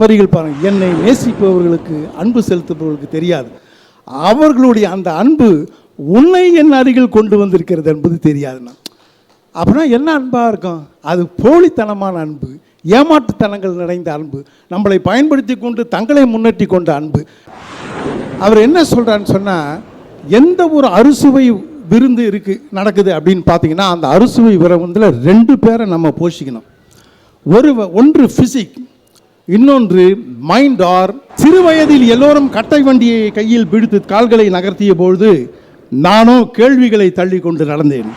வரிகள் பாருங்கள். என்னை நேசிப்பவர்களுக்கு அன்பு செலுத்துபவர்களுக்கு தெரியாது. அவர்களுடைய அந்த அன்பு உன்னை என் அருகில் கொண்டு வந்திருக்கிறது என்பது தெரியாதுண்ணா. அப்படின்னா என்ன அன்பாக இருக்கும்? அது போலித்தனமான அன்பு ஏமாற்றுத்தனங்கள் நிறைந்த அன்பு நம்மளை பயன்படுத்தி கொண்டு தங்களை முன்னேற்றி கொண்ட அன்பு. அவர் என்ன சொல்கிறான்னு சொன்னால் எந்த ஒரு அறுசுவை விருந்து இருக்கு நடக்குது அப்படின்னு பார்த்தீங்கன்னா அந்த அறுசுவை விருந்தில் ரெண்டு பேரை நம்ம போஷிக்கணும். ஒரு ஒன்று ஃபிசிக் இன்னொன்று மைண்ட் ஆர் சிறுவயதில் எல்லோரும் கட்டை வண்டியை கையில் பிடித்து கால்களை நகர்த்திய பொழுது நானோ கேள்விகளை தள்ளி கொண்டு நடந்தேன்.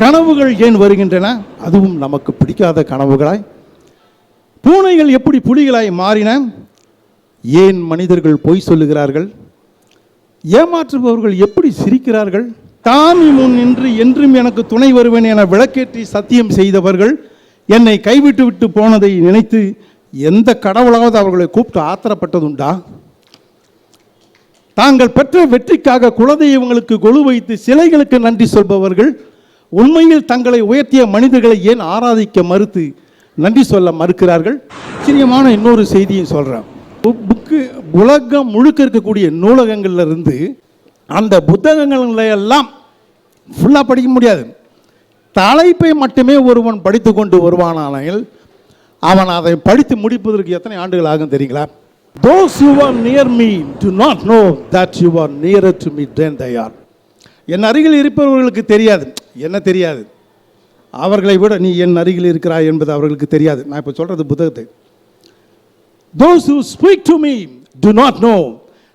கனவுகள் ஏன் வருகின்றன? அதுவும் நமக்கு பிடிக்காத கனவுகளாய். பூனைகள் எப்படி புலிகளாய் மாறின? ஏன் மனிதர்கள் பொய் சொல்லுகிறார்கள்? ஏமாற்றுபவர்கள் எப்படி சிரிக்கிறார்கள்? தாமி முன் நின்று என்றும் எனக்கு துணை வருவேன் என விளக்கேற்றி சத்தியம் செய்தவர்கள் என்னை கைவிட்டு விட்டு போனதை நினைத்து எந்த கடவுளாவது அவர்களை கூப்பிட்டு ஆத்திரப்பட்டதுண்டா? தாங்கள் பெற்ற வெற்றிக்காக குலதெய்வங்களுக்கு கொழு வைத்து சிலைகளுக்கு நன்றி சொல்பவர்கள் உண்மையில் தங்களை உயர்த்திய மனிதர்களை ஏன் ஆராதிக்க மறுத்து நன்றி சொல்ல மறுக்கிறார்கள்? ஆச்சரியமான இன்னொரு செய்தியும் சொல்கிறேன் புக்கு உலகம் முழுக்க இருக்கக்கூடிய நூலகங்கள்ல இருந்து அந்த புத்தகங்களை எல்லாம் ஃபுல்லாக படிக்க முடியாது. தலைப்பை மட்டுமே ஒருவன் படித்து கொண்டு வருவானானால் அவன் அதை படித்து முடிப்பதற்கு எத்தனை ஆண்டுகள் ஆகும் தெரியுங்களா? Those who are near me do not know that you are nearer to me than they are. என் அருகில் இருப்பவர்களுக்கு தெரியாது. என்ன தெரியாது? அவர்களை விட நீ என் அருகில் இருக்கிறாய் என்பது அவர்களுக்கு தெரியாது. நான் இப்போ சொல்கிறது புத்தகத்தை. Those who speak to me do not know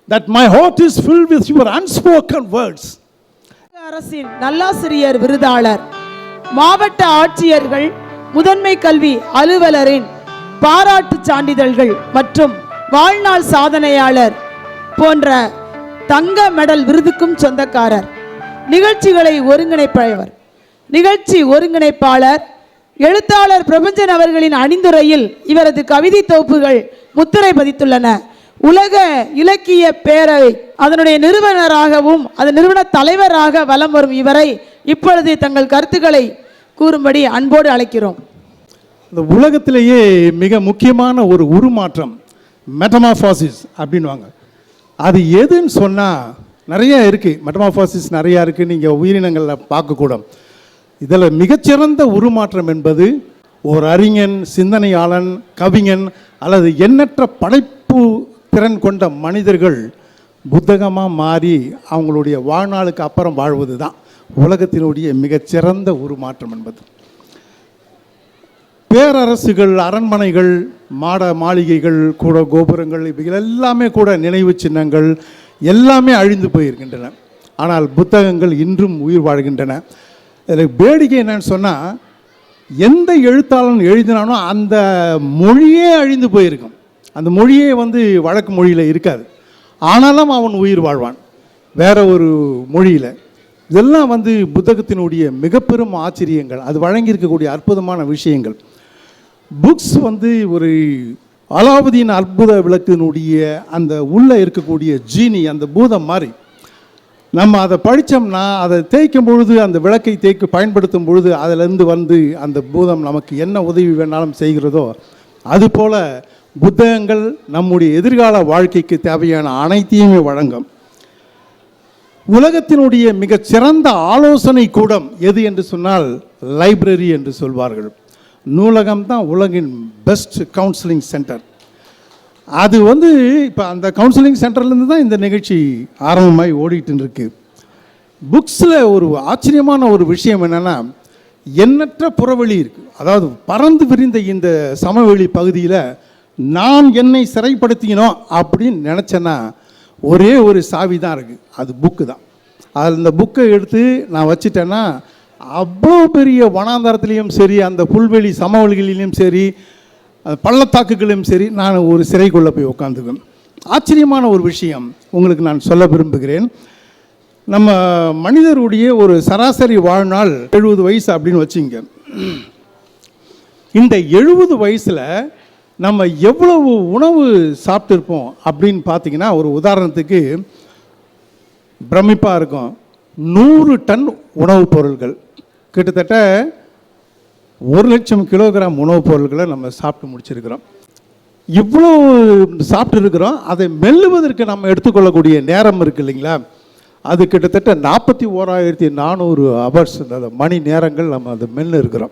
that my heart is filled with your unspoken words. அரசின் நல்லாசிரியர் விருதாளர் மாவட்ட ஆட்சியர்கள் முதன்மை கல்வி அலுவலரின் பாராட்டுச் சான்றிதழ்கள் மற்றும் வாழ்நாள் சாதனையாளர் போன்ற தங்க மெடல் விருதுக்கும் சொந்தக்காரர். நிகழ்ச்சிகளை ஒருங்கிணைப்பவர். நிகழ்ச்சி ஒருங்கிணைப்பாளர். எழுத்தாளர் பிரபஞ்சன் அவர்களின் அணிந்துரையில் இவரது கவிதை தொகுப்புகள் முத்திரை பதித்துள்ளன. உலக இலக்கிய பேரவை அதனுடைய நிறுவனராகவும் அதன் நிறுவன தலைவராக வலம் வரும் இவரை இப்பொழுது தங்கள் கருத்துக்களை கூறும்படி அன்போடு அழைக்கிறோம். இந்த உலகத்திலேயே மிக முக்கியமான ஒரு உருமாற்றம் மெட்டமாஃபாசிஸ் அப்படின்வாங்க அது எதுன்னு சொன்னால் நிறைய இருக்குது மெட்டமாஃபாசிஸ் நிறையா இருக்குது நீங்கள் உயிரினங்களில் பார்க்கக்கூடும். இதில் மிகச்சிறந்த உருமாற்றம் என்பது ஒரு அறிஞன் சிந்தனையாளன் கவிஞன் அல்லது எண்ணற்ற படைப்பு திறன் கொண்ட மனிதர்கள் புத்தகமாக மாறி அவங்களுடைய வாழ்நாளுக்கு அப்புறம் வாழ்வது தான் உலகத்தினுடைய மிகச்சிறந்த உருமாற்றம் என்பது. பேரரசுகள் அரண்மனைகள் மாட மாளிகைகள் கூட கோபுரங்கள் இவைகள் எல்லாமே கூட நினைவு சின்னங்கள் எல்லாமே அழிந்து போயிருக்கின்றன. ஆனால் புத்தகங்கள் இன்றும் உயிர் வாழ்கின்றன. இதில் வேடிக்கை என்னன்னு சொன்னால் எந்த எழுத்தாளன் எழுதினானோ அந்த மொழியே அழிந்து போயிருக்கும். அந்த மொழியே வந்து வழக்கு மொழியில் இருக்காது. ஆனாலும் அவன் உயிர் வாழ்வான். வேற ஒரு மொழியில். இதெல்லாம் வந்து புத்தகத்தினுடைய மிக பெரும் ஆச்சரியங்கள். அது வழங்கியிருக்கக்கூடிய அற்புதமான விஷயங்கள். புக்ஸ் வந்து ஒரு அலாவுதீன் அற்புத விளக்கினுடைய அந்த உள்ளே இருக்கக்கூடிய ஜீனி அந்த பூதம் மாதிரி. நம்ம அதை படித்தோம்னா அதை தேய்க்கும் பொழுது அந்த விளக்கை தேய்க்க பயன்படுத்தும் பொழுது அதிலிருந்து வந்து அந்த பூதம் நமக்கு என்ன உதவி வேணாலும் செய்கிறதோ அதுபோல் புத்தகங்கள் நம்முடைய எதிர்கால வாழ்க்கைக்கு தேவையான அனைத்தையுமே வழங்கும். உலகத்தினுடைய மிகச் சிறந்த ஆலோசனை கூடம் எது என்று சொன்னால் லைப்ரரி என்று சொல்வார்கள். நூலகம் தான் உலகின் பெஸ்ட் கவுன்சிலிங் சென்டர் அது வந்து இப்போ அந்த கவுன்சிலிங் சென்டர்லேருந்து தான் இந்த நிகழ்ச்சி ஆரம்பமாகி ஓடிட்டு இருக்கு புக்ஸில் ஒரு ஆச்சரியமான ஒரு விஷயம் என்னென்னா எண்ணற்ற புறவெளி இருக்குது அதாவது பறந்து விரிந்த இந்த சமவெளி பகுதியில் நான் என்னை சிறைப்படுத்தினோம் அப்படின்னு நினச்சேன்னா ஒரே ஒரு சாவி தான் இருக்குது அது புக்கு தான். அதில் இந்த புக்கை எடுத்து நான் வச்சிட்டேன்னா அவ்வளோ பெரிய வனாந்தரத்துலேயும் சரி அந்த புல்வெளி சமவெளிகளிலும் சரி பள்ளத்தாக்குகளிலும் சரி நான் ஒரு சிறைக்குள்ளே போய் உட்காந்துக்குவேன் ஆச்சரியமான ஒரு விஷயம் உங்களுக்கு நான் சொல்ல விரும்புகிறேன். நம்ம மனிதருடைய ஒரு சராசரி வாழ்நாள் எழுபது வயசு அப்படின்னு வச்சுங்க. இந்த எழுபது வயசில் நம்ம எவ்வளவு உணவு சாப்பிட்டுருப்போம் அப்படின்னு பார்த்தீங்கன்னா ஒரு உதாரணத்துக்கு பிரமிப்பாக இருக்கும். நூறு டன் உணவுப் பொருள்கள். கிட்டத்தட்ட ஒரு லட்சம் கிலோகிராம் உணவுப் பொருட்களை நம்ம சாப்பிட்டு முடிச்சிருக்கிறோம். இவ்வளோ சாப்பிட்டு இருக்கிறோம் அதை மெல்லுவதற்கு நம்ம எடுத்துக்கொள்ளக்கூடிய நேரம் இருக்கு இல்லைங்களா? அது கிட்டத்தட்ட நாற்பத்தி ஓராயிரத்தி நானூறு ஹவர்ஸ் அந்த மணி நேரங்கள் நம்ம அதை மென்று இருக்கிறோம்.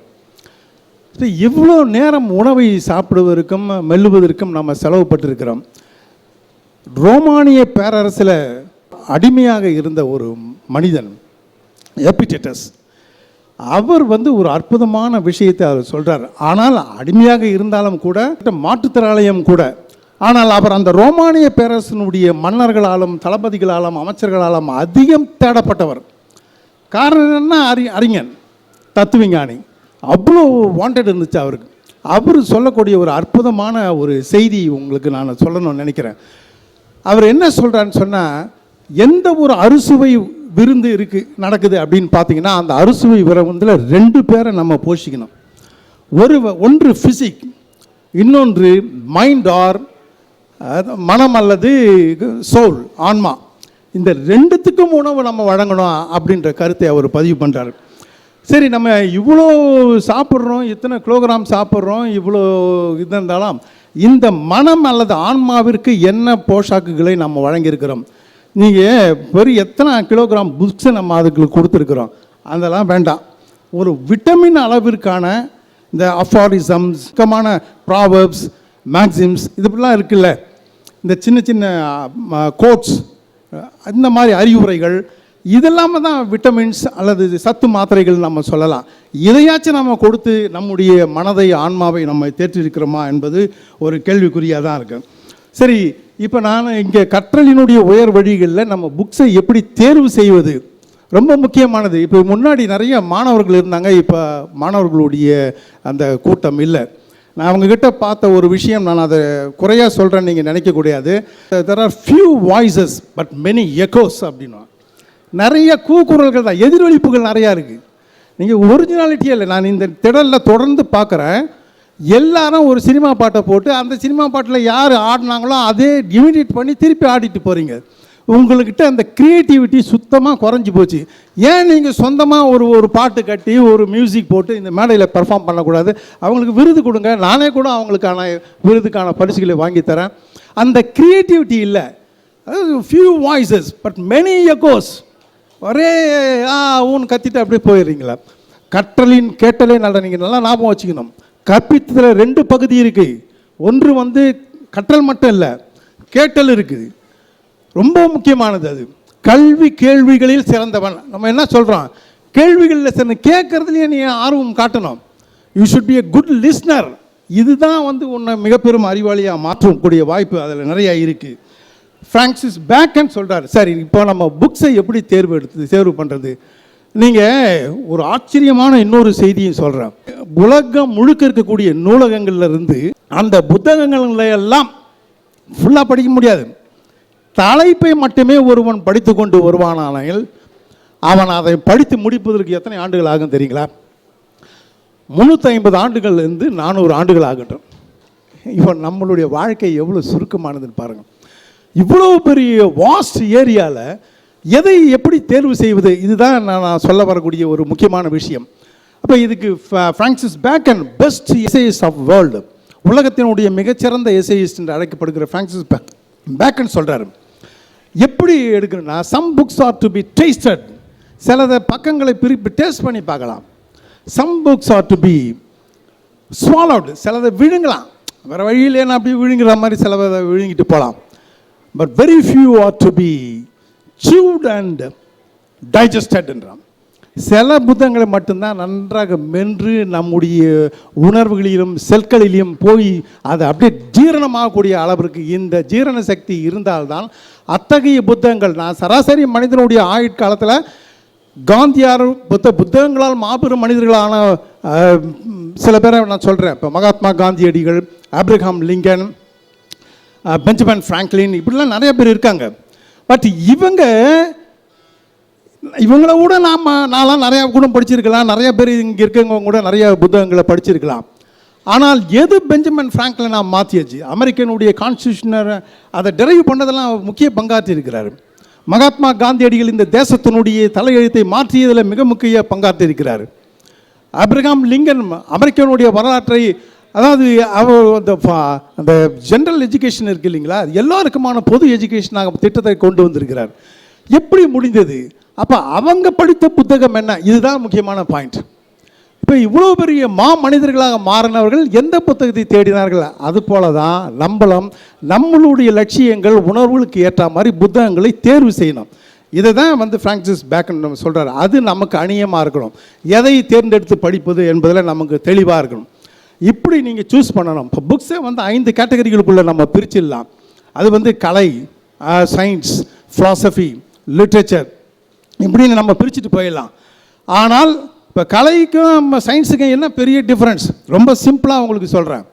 ஸோ இவ்வளோ நேரம் உணவை சாப்பிடுவதற்கும் மெல்லுவதற்கும் நம்ம செலவுப்பட்டிருக்கிறோம் ரோமானிய பேரரசில் அடிமையாக இருந்த ஒரு மனிதன் எபிடெட்டஸ் அவர் வந்து ஒரு அற்புதமான விஷயத்தை அவர் சொல்கிறார் ஆனால் அடிமையாக இருந்தாலும் கூட மாற்றுத்திறாலயம் கூட. ஆனால் அவர் அந்த ரோமானிய பேரரசனுடைய மன்னர்களாலும் தளபதிகளாலும் அமைச்சர்களாலும் அதிகம் தேடப்பட்டவர். காரணம் என்ன? அறி அறிஞன் தத்துவஞானி. அவ்வளோ வாண்டட் இருந்துச்சு அவருக்கு. அவர் சொல்லக்கூடிய ஒரு அற்புதமான ஒரு செய்தி உங்களுக்கு நான் சொல்லணும்னு நினைக்கிறேன். அவர் என்ன சொல்கிறான்னு சொன்னால் எந்த ஒரு அறுசுவை விருந்து இருக்குது நடக்குது அப்படின்னு பார்த்தீங்கன்னா அந்த அறுசுவை விருந்தில் ரெண்டு பேரை நம்ம போஷிக்கணும். ஒரு ஒன்று ஃபிசிக் இன்னொன்று மைண்ட் ஆர் மனம் அல்லது சோல் ஆன்மா. இந்த ரெண்டுத்துக்கும் உணவு நம்ம வழங்கணும் அப்படின்ற கருத்தை அவர் பதிவு பண்ணுறாரு சரி நம்ம இவ்வளோ சாப்பிட்றோம் இத்தனை கிலோகிராம் சாப்பிட்றோம் இவ்வளோ இது இருந்தாலும் இந்த மனம் அல்லது ஆன்மாவிற்கு என்ன போஷாக்குகளை நம்ம வழங்கியிருக்கிறோம்? நீங்கள் வெறும் எத்தனை கிலோகிராம் புக்ஸை நம்ம அதுக்கு கொடுத்துருக்குறோம்? அதெல்லாம் வேண்டாம். ஒரு விட்டமின் அளவிற்கான இந்த அஃபாரிசம்ஸ் முக்கியமான ப்ராவர்ப்ஸ் மேக்சிம்ஸ் இது இப்படிலாம் இருக்குல்ல. இந்த சின்ன சின்ன கோட்ஸ் இந்த மாதிரி அறிவுரைகள் இது இல்லாமல் தான் விட்டமின்ஸ் அல்லது சத்து மாத்திரைகள் நம்ம சொல்லலாம். இதையாச்சும் நம்ம கொடுத்து நம்முடைய மனதை ஆன்மாவை நம்ம தேற்றிருக்கிறோமா என்பது ஒரு கேள்விக்குறியாக தான் இருக்கு. சரி இப்போ நான் இங்கே கற்றலினுடைய உயர் வழிகளில் நம்ம புக்ஸை எப்படி தேர்வு செய்வது? ரொம்ப முக்கியமானது. இப்போ முன்னாடி நிறைய மாணவர்கள் இருந்தாங்க. இப்போ மாணவர்களுடைய அந்த கூட்டம் இல்லை. நான் அவங்கக்கிட்ட பார்த்த ஒரு விஷயம் நான் அதை குறையாக சொல்கிறேன்னு நீங்கள் நினைக்கக்கூடாது there are few voices but many echoes அப்படின்னா நிறைய கூக்குரல்கள் தான் எதிரொலிப்புகள் நிறையா இருக்குது நீங்கள் ஒரிஜினாலிட்டியே இல்லை நான் இந்த திடலில் தொடர்ந்து பார்க்குறேன் எல்லாரும் ஒரு சினிமா பாட்டை போட்டு அந்த சினிமா பாட்டில் யார் ஆடினாங்களோ அதே இமிடியேட் பண்ணி திருப்பி ஆடிட்டு போகிறீங்க உங்கள்கிட்ட அந்த க்ரியேட்டிவிட்டி சுத்தமாக குறைஞ்சி போச்சு. ஏன் நீங்கள் சொந்தமாக ஒரு ஒரு பாட்டு கட்டி ஒரு மியூசிக் போட்டு இந்த மேடையில் பெர்ஃபார்ம் பண்ணக்கூடாது? அவங்களுக்கு விருது கொடுங்க. நானே கூட அவங்களுக்கான விருதுக்கான பரிசுகளை வாங்கித்தரேன் அந்த க்ரியேட்டிவிட்டி இல்லை. அதாவது few voices but many echoes ஒரே ஆ ஊன்னு கத்திட்டு அப்படியே போயிடுறீங்களா? கற்றலின் கேட்டலே நல்ல நீங்கள் நல்லா ஞாபகம் வச்சுக்கணும். கற்பித்ததில் ரெண்டு பகுதி இருக்குது ஒன்று வந்து கற்றல் மட்டும் இல்லை கேட்டல் இருக்குது ரொம்ப முக்கியமானது அது. கல்வி கேள்விகளில் சிறந்தவன். நம்ம என்ன சொல்கிறோம் கேள்விகளில் சிறந்த கேட்குறதுலையே நீ ஆர்வம் காட்டணும். You should be a good listener இதுதான் வந்து உன்னை மிகப்பெரும் அறிவாளியாக மாற்றக்கூடிய வாய்ப்பு அதில் நிறையா இருக்குது ஃப்ரான்சிஸ் பேக்கன் சொல்கிறார் சரி இப்போ நம்ம புக்ஸை எப்படி தேர்வு எடுத்து தேர்வு பண்ணுறது நீங்கள் ஒரு ஆச்சரியமான இன்னொரு செய்தியும் சொல்கிறேன் உலகம் முழுக்க இருக்கக்கூடிய நூலகங்கள்ல இருந்து அந்த புத்தகங்களை எல்லாம் ஃபுல்லாக படிக்க முடியாது. தலைப்பை மட்டுமே ஒருவன் படித்து கொண்டு வருவானானால் அவன் அதை படித்து முடிப்பதற்கு எத்தனை ஆண்டுகள் ஆகும் தெரியுங்களா? முந்நூற்றி ஐம்பது ஆண்டுகள்லேருந்து நானூறு ஆண்டுகள் ஆகட்டும். இப்போ நம்மளுடைய வாழ்க்கை எவ்வளோ சுருக்கமானதுன்னு பாருங்கள் இவ்வளோ பெரிய வாஸ்ட் ஏரியாவில் எதை எப்படி தேர்வு செய்வது? இதுதான் நான் நான் சொல்ல வரக்கூடிய ஒரு முக்கியமான விஷயம். அப்போ இதுக்கு Francis Bacon best essayist of world உலகத்தினுடைய மிகச்சிறந்த எசேயிஸ்ட் என்று அழைக்கப்படுகிற ஃப்ரான்சிஸ் பேக் பேக்கன் சொல்கிறாரு எப்படி எடுக்கணும்னா some books are to be tasted சிலத பக்கங்களை பிரிப்பு டேஸ்ட் பண்ணி பார்க்கலாம். Some books are to be swallowed சிலதை விழுங்கலாம். வேறு வழியில் நான் அப்படி விழுங்குற மாதிரி சிலதை விழுங்கிட்டு போகலாம். But very few are to be sieved and டைஜஸ்டட்ன்றான் சில புத்தகங்களை மட்டும்தான் நன்றாக மென்று நம்முடைய உணர்வுகளிலும் செல்களிலும் போய் அதை அப்படியே ஜீரணமாகக்கூடிய அளவிற்கு இந்த ஜீரண சக்தி இருந்தால்தான் அத்தகைய புத்தகங்கள் நான் சராசரி மனிதனுடைய ஆயுட்காலத்தில் காந்தியார் புத்த புத்தகங்களால் மாபெரும் மனிதர்களான சில பேரை நான் சொல்கிறேன் இப்போ மகாத்மா காந்தியடிகள் அப்ரஹாம் லிங்கன் பெஞ்சமின் ஃப்ராங்க்லின் இப்படிலாம் நிறைய பேர் இருக்காங்க. பட் இவங்க இவங்கள கூட நாம் நான்லாம் நிறையா கூட படிச்சிருக்கலாம். நிறைய பேர் இங்கே இருக்கவங்க கூட நிறைய புத்தகங்களை படிச்சிருக்கலாம். ஆனால் எது பெஞ்சமின் ஃப்ராங்க்லின் நான் மாற்றியாச்சு அமெரிக்கனுடைய கான்ஸ்டியூஷனர் அதை டெரைவ் பண்ணதெல்லாம் முக்கிய பங்காற்றி இருக்கிறார் மகாத்மா காந்தியடிகள் இந்த தேசத்தினுடைய தலையெழுத்தை மாற்றியதில் மிக முக்கிய பங்காற்றி இருக்கிறார் அப்ரகாம் லிங்கன் அமெரிக்கனுடைய வரலாற்றை அதாவது அவ அந்த ஃபா- அந்த ஜென்ரல் எஜுகேஷன் இருக்கு இல்லைங்களா? எல்லாருக்குமான பொது எஜுகேஷன் திட்டத்தை கொண்டு வந்திருக்கிறார். எப்படி முடிந்தது? அப்போ அவங்க படித்த புத்தகம் என்ன? இதுதான் முக்கியமான பாயிண்ட் இப்போ இவ்வளோ பெரிய மா மனிதர்களாக மாறினவர்கள் எந்த புத்தகத்தை தேடினார்கள்? அது போல தான் நம்மளும் நம்மளுடைய லட்சியங்கள் உணர்வுகளுக்கு ஏற்ற மாதிரி புத்தகங்களை தேர்வு செய்யணும். இதை தான் வந்து ஃப்ரான்சிஸ் பேக்கன் நம்ம சொல்கிறார் அது நமக்கு அணியமாக இருக்கணும். எதை தேர்ந்தெடுத்து படிப்பது என்பதில் நமக்கு தெளிவாக இருக்கணும். இப்படி நீங்கள் சூஸ் பண்ணணும். இப்போ புக்ஸே வந்து ஐந்து கேட்டகரிகளுக்குள்ளே நம்ம பிரிச்சிடலாம். அது வந்து கலை சயின்ஸ் ஃபிலாசபி லிட்ரேச்சர் இப்படின்னு நம்ம பிரிச்சுட்டு போயிடலாம். ஆனால் இப்போ கலைக்கும் சயின்ஸுக்கும் என்ன பெரிய டிஃப்ரென்ஸ் ரொம்ப சிம்பிளாக உங்களுக்கு சொல்கிறேன்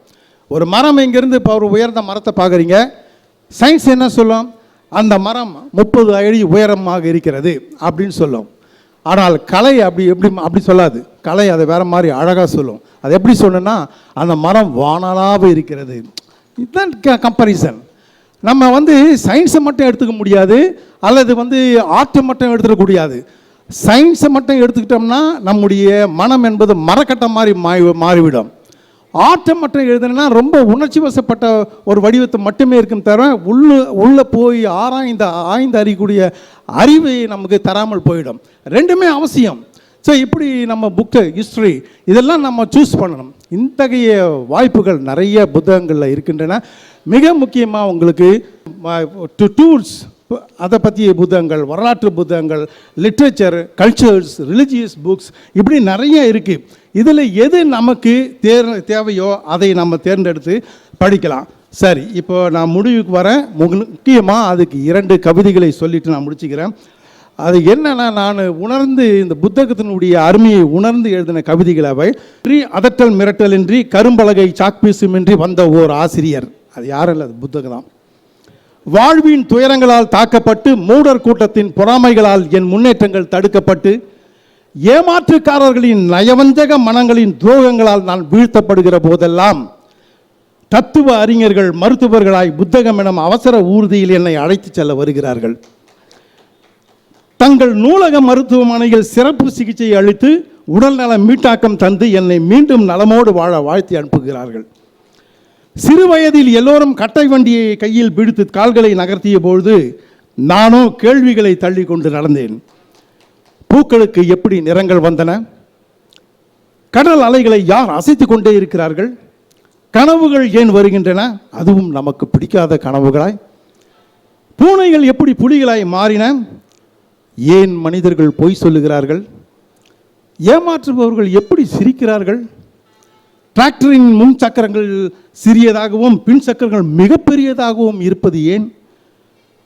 ஒரு மரம் இங்கேருந்து இப்போ ஒரு உயர்ந்த மரத்தை பார்க்குறீங்க? சயின்ஸ் என்ன சொல்லும்? அந்த மரம் முப்பது அடி உயரமாக இருக்கிறது அப்படின்னு சொல்லும். ஆனால் கலை அப்படி எப்படி அப்படி சொல்லாது. கலை அதை வேற மாதிரி அழகாக சொல்லும். அது எப்படி சொல்லுன்னா அந்த மரம் வானலாக இருக்கிறது. இதுதான் கம்பேரிசன் நம்ம வந்து சயின்ஸை மட்டும் எடுத்துக்க முடியாது அல்லது வந்து ஆர்ட்டை மட்டும் எடுத்துக்க முடியாது. சயின்ஸை மட்டும் எடுத்துக்கிட்டோம்னா நம்முடைய மனம் என்பது மரக்கட்டை மாதிரி மாறி மாறிவிடும். ஆட்டம் மட்டும் எழுதுனா ரொம்ப உணர்ச்சி வசப்பட்ட ஒரு வடிவத்தை மட்டுமே இருக்கும் தவிர உள்ள உள்ளே போய் ஆராய்ந்த ஆய்ந்து அறியக்கூடிய அறிவை நமக்கு தராமல் போயிடும். ரெண்டுமே அவசியம். ஸோ இப்படி நம்ம புக்கு ஹிஸ்ட்ரி இதெல்லாம் நம்ம சூஸ் பண்ணணும். இத்தகைய வாய்ப்புகள் நிறைய புத்தகங்களில் இருக்கின்றன. மிக முக்கியமாக உங்களுக்கு டூல்ஸ் அதை பற்றிய புத்தகங்கள் வரலாற்று புத்தகங்கள் லிட்ரேச்சர் கல்ச்சர்ஸ் ரிலிஜியஸ் புக்ஸ் இப்படி நிறைய இருக்குது இதில் எது நமக்கு தேர் தேவையோ அதை நம்ம தேர்ந்தெடுத்து படிக்கலாம். சரி இப்போ நான் முடிவுக்கு வரேன். முக்கியமாக அதுக்கு இரண்டு கவிதைகளை சொல்லிட்டு நான் முடிச்சுக்கிறேன். அது என்னன்னா நான் உணர்ந்து இந்த புத்தகத்தினுடைய அருமையை உணர்ந்து எழுதின கவிதைகள் அவை. அதட்டல் மிரட்டலின்றி கரும்பலகை சாக்பீசுமின்றி வந்த ஓர் ஆசிரியர். அது யாரும் இல்லை அது புத்தகம் தான் வாழ்வின் துயரங்களால் தாக்கப்பட்டு மூடர் கூட்டத்தின் பொறாமைகளால் என் முன்னேற்றங்கள் தடுக்கப்பட்டு ஏமாற்றுக்காரர்களின் நயவஞ்சக மனங்களின் துரோகங்களால் நான் வீழ்த்தப்படுகிற போதெல்லாம் தத்துவ அறிஞர்கள் மருத்துவர்களாய் புத்தகம் எனும் அவசர ஊர்தியில் என்னை அழைத்து செல்ல வருகிறார்கள். தங்கள் நூலக மருத்துவமனையில் சிறப்பு சிகிச்சை அளித்து உடல்நல மீட்டாக்கம் தந்து என்னை மீண்டும் நலமோடு வாழ வாழ்த்தி அனுப்புகிறார்கள். சிறு வயதில் எல்லோரும் கட்டை வண்டியை கையில் பிடித்து கால்களை நகர்த்திய பொழுது நானோ கேள்விகளை தள்ளி கொண்டு நடந்தேன். பூக்களுக்கு எப்படி நிறங்கள் வந்தன? கடல் அலைகளை யார் அசைத்து கொண்டே இருக்கிறார்கள்? கனவுகள் ஏன் வருகின்றன? அதுவும் நமக்கு பிடிக்காத கனவுகளாய். பூனைகள் எப்படி புலிகளாய் மாறின? ஏன் மனிதர்கள் பொய் சொல்லுகிறார்கள்? ஏமாற்றுபவர்கள் எப்படி சிரிக்கிறார்கள்? டிராக்டரின் முன் சக்கரங்கள் சிறியதாகவும் பின் சக்கரங்கள் மிகப்பெரியதாகவும் இருப்பது ஏன்?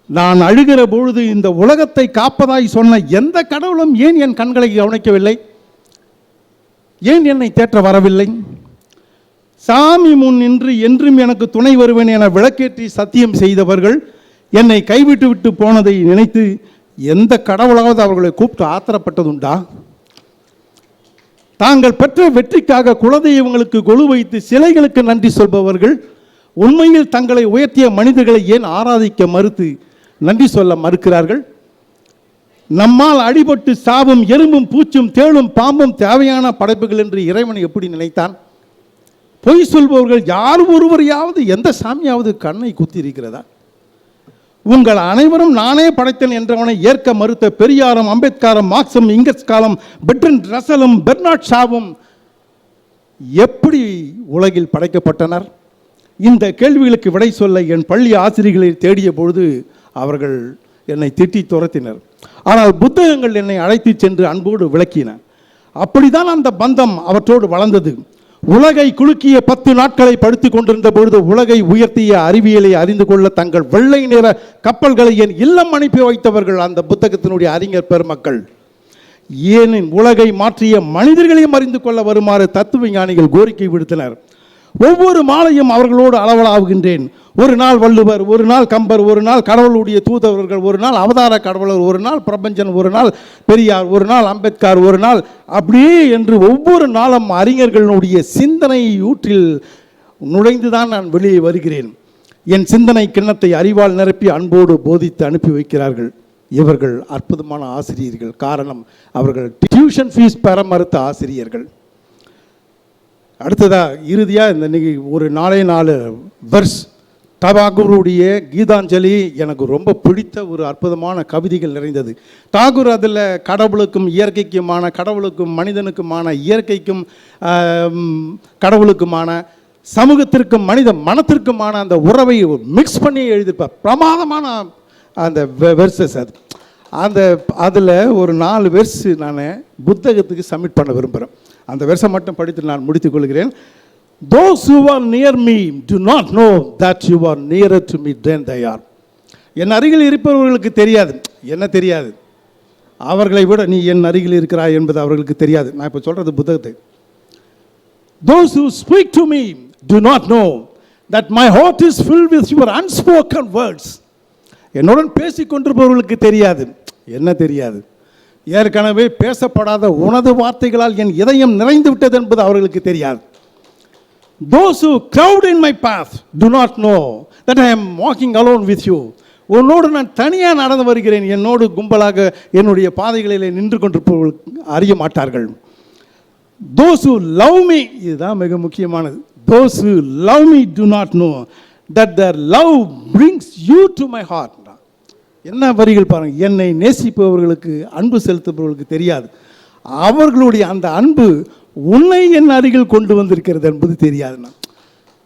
நான் அழுகிற பொழுது இந்த உலகத்தை காப்பதாய் சொன்ன எந்த கடவுளும் ஏன் என் கண்களை கவனிக்கவில்லை? ஏன் என்னை தேற்ற வரவில்லை? சாமி முன் நின்று என்றும் எனக்கு துணை வருவேன் என விளக்கேற்றி சத்தியம் செய்தவர்கள் என்னை கைவிட்டு விட்டு போனதை நினைத்து எந்த கடவுளாவது அவர்களை கூப்பிட்டு ஆத்திரப்பட்டதுண்டா? தாங்கள் பெற்ற வெற்றிக்காக குலதெய்வங்களுக்கு கொலு வைத்து சிலைகளுக்கு நன்றி சொல்பவர்கள் உண்மையில் தங்களை உயர்த்திய மனிதர்களை ஏன் ஆராதிக்க மறுத்து நன்றி சொல்ல மறுக்கிறார்கள்? நம்மால் அடிபட்டு சாவும் எறும்பும் பூச்சும் தேளும் பாம்பும் தேவையான படைப்புகள் என்று இறைவன் எப்படி நினைத்தான்? பொய் சொல்பவர்கள் யார் ஒருவரையாவது எந்த சாமியாவது கண்ணை குத்தி இருக்கிறதா உங்கள் அனைவரும் நானே படைத்தேன் என்றவனை ஏற்க மறுத்த பெரியாரும் அம்பேத்கரும் மார்க்சும் இங்கஸ் காலம் பெட்ரன் ரசலும் பெர்னாட் ஷாவும் எப்படி உலகில் படைக்கப்பட்டனர்? இந்த கேள்விகளுக்கு விடை சொல்ல என் பள்ளி ஆசிரியர்களை தேடிய பொழுது அவர்கள் என்னை திட்டி துரத்தினர். ஆனால் புத்தகங்கள் என்னை அழைத்து சென்று அன்போடு விளக்கின. அப்படிதான் அந்த பந்தம் அவற்றோடு வளர்ந்தது. உலகை குலுக்கிய பத்து நாட்களை படுத்துக் கொண்டிருந்த பொழுது உலகை உயர்த்திய அறிவியலை அறிந்து கொள்ள தங்கள் வெள்ளை நிற கப்பல்களை என் இல்லம் அனுப்பி வைத்தவர்கள் அந்த புத்தகத்தினுடைய அறிஞர் பெருமக்கள். ஏனின் உலகை மாற்றிய மனிதர்களையும் அறிந்து கொள்ள வருமாறு தத்துவ ஞானிகள் கோரிக்கை விடுத்தனர். ஒவ்வொரு மாலையும் அவர்களோடு அளவலாவுகின்றேன். ஒரு நாள் வள்ளுவர் ஒரு நாள் கம்பர் ஒரு நாள் கடவுளுடைய தூதவர்கள் ஒரு நாள் அவதார கடவுளர் ஒரு நாள் பிரபஞ்சன் ஒரு நாள் பெரியார் ஒரு நாள் அம்பேத்கர் ஒரு நாள் அப்படியே என்று ஒவ்வொரு நாளும் அறிஞர்களுடைய சிந்தனை ஊற்றில் நுழைந்துதான் நான் வெளியே வருகிறேன். என் சிந்தனை கிண்ணத்தை அறிவால் நிரப்பி அன்போடு போதித்து அனுப்பி வைக்கிறார்கள். இவர்கள் அற்புதமான ஆசிரியர்கள். காரணம் அவர்கள் டியூஷன் ஃபீஸ் பெற மறுத்த ஆசிரியர்கள். அடுத்ததாக இறுதியாக இந்த இன்றைக்கி ஒரு நாலே நாலு வர்ஸ் தாகூருடைய கீதாஞ்சலி எனக்கு ரொம்ப பிடித்த ஒரு அற்புதமான கவிதைகள் நிறைந்தது. தாகூர் அதில் கடவுளுக்கும் இயற்கைக்குமான கடவுளுக்கும் மனிதனுக்குமான இயற்கைக்கும் கடவுளுக்குமான சமூகத்திற்கும் மனித மனத்திற்குமான அந்த உறவை மிக்ஸ் பண்ணி எழுதியிருப்பார். பிரமாதமான அந்த வெர்சஸ் அது. அந்த அதில் ஒரு நாலு வெர்ஸ் நான் புத்தகத்துக்கு சப்மிட் பண்ண விரும்புகிறேன் அந்த வருஷம் மட்டும் படித்து நான் முடித்துக் கொள்கிறேன். Those you are near me do not know that you are near to me then they are என் அருகில் இருப்பவர்களுக்கு தெரியாது. என்ன தெரியாது? அவர்களை விட நீ என் அருகில் இருக்கிறாய் என்பது அவர்களுக்கு தெரியாது. நான் இப்போ சொல்கிறது புத்தகத்தை. Those who speak to me do not know that my heart is fill with your unspoken words என்னுடன் பேசிக்கொண்டிருப்பவர்களுக்கு தெரியாது. என்ன தெரியாது? ஏற்கனவே பேசப்படாத உனது வார்த்தைகளால் என் இதயம் நிறைந்து விட்டது என்பது அவர்களுக்கு தெரியாது those who crowd in my path do not know that I am walking alone with you உன்னோடு நான் தனியாக நடந்து வருகிறேன் என்னோடு கும்பலாக என்னுடைய பாதைகளிலே நின்று கொண்டிருப்பவர்கள் அறிய மாட்டார்கள் தோஸ் ஹூ லவ் மீ இதுதான் மிக முக்கியமானது those who love me do not know that the love brings you to my heart என்ன வரிகள் பாருங்க. என்னை நேசிப்பவர்களுக்கு அன்பு செலுத்துபவர்களுக்கு தெரியாது. அவர்களுடைய அந்த அன்பு உன்னை என் அருகில் கொண்டு வந்திருக்கிறது என்பது தெரியாதுண்ணா.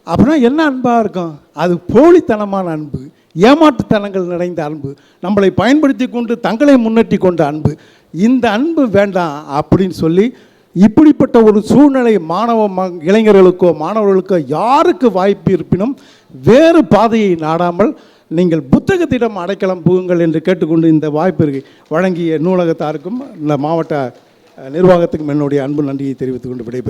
அப்படின்னா என்ன அன்பாக இருக்கும்? அது போலித்தனமான அன்பு ஏமாற்றுத்தனங்கள் நிறைந்த அன்பு நம்மளை பயன்படுத்தி கொண்டு தங்களை முன்னேற்றி கொண்ட அன்பு. இந்த அன்பு வேண்டாம் அப்படின்னு சொல்லி இப்படிப்பட்ட ஒரு சூழ்நிலை மாணவ ம- இளைஞர்களுக்கோ மாணவர்களுக்கோ யாருக்கு வாய்ப்பு இருப்பினும் வேறு பாதையை நாடாமல் நீங்கள் புத்தகத்திடம் அடைக்கலம் புகுங்கள் என்று கேட்டுக்கொண்டு இந்த வாய்ப்பு வழங்கிய நூலகத்தாருக்கும் இந்த மாவட்ட நிர்வாகத்துக்கும் என்னுடைய அன்பு நன்றியை தெரிவித்துக் கொண்டு விடைபெறும்